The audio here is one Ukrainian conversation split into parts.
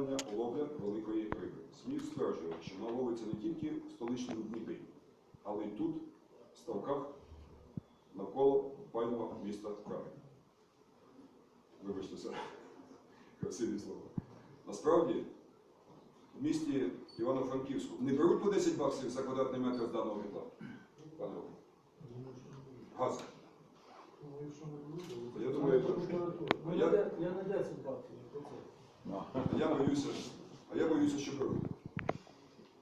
викрадання ловля великої риби. Сміх стверджує, що вона ловиться не тільки в столичному Дніпрі, але й тут, в ставках навколо файного міста Праги. Вибачте, це красиві слова. Насправді, в місті Івано-Франківську не беруть по 10 баксів за квадратний метр з даного вікла. Пане. Газ. Ну, Я думаю, я- на 10 баксів, я боюся, а я боюся, що беруть.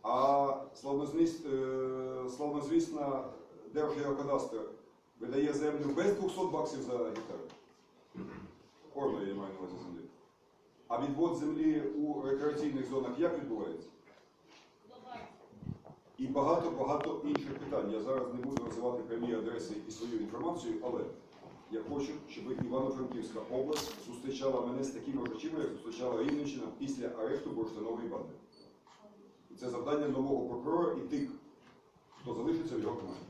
А е, славнозвісна Держгеокадастр видає землю без 200 баксів за гектар. Кожної я маю на увазі землі. А відвод землі у рекреаційних зонах як відбувається? І багато-багато інших питань. Я зараз не буду називати прямі адреси і свою інформацію, але я хочу, щоб Івано-Франківська область зустрічала мене з такими очима, як зустрічала Рівненщина після арешту бурштинової банди. І це завдання нового прокурора і тих, хто залишиться в його команді.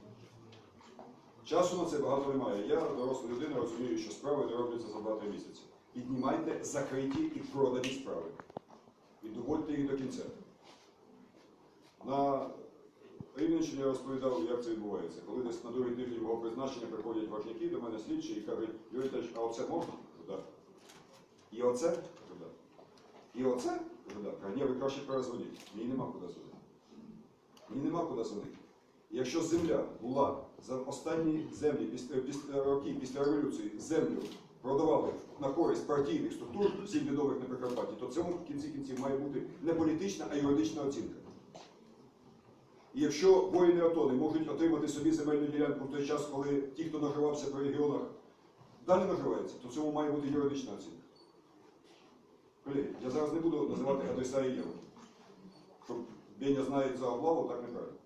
Часу на це багато немає. Я, доросла людина, розумію, що справи не робляться за 2-3 місяці. Піднімайте закриті і продані справи. І доводьте їх до кінця. На Рівненщині я розповідав, як це відбувається. Коли десь на другий тиждень мого призначення приходять важники до мене слідчі і кажуть, Юрій Віталійович, а оце можна? Кажу. І оце? Кажу. І оце? Кажу, ні, ви краще перезвоніть. Мені нема куди дзвонити. Мені нема куди дзвонити. Якщо земля була за останні землі після, після років після революції землю продавали на користь партійних структур, всіх відомих на Прикарпатті, то цьому в кінці кінців має бути не політична, а юридична оцінка. І якщо воїни АТО не можуть отримати собі земельну ділянку в той час, коли ті, хто наживався по регіонах, далі наживаються, то в цьому має бути юридична оцінка. Колеги, я зараз не буду називати адреса і євро. Щоб Беня знає за облаву, так неправильно.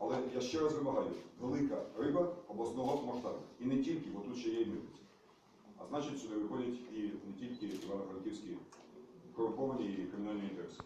Але я ще раз вимагаю, велика риба обласного масштабу. І не тільки, бо тут ще є і митниці. А значить, сюди виходять і не тільки івано-франківські корумповані і кримінальні інтереси.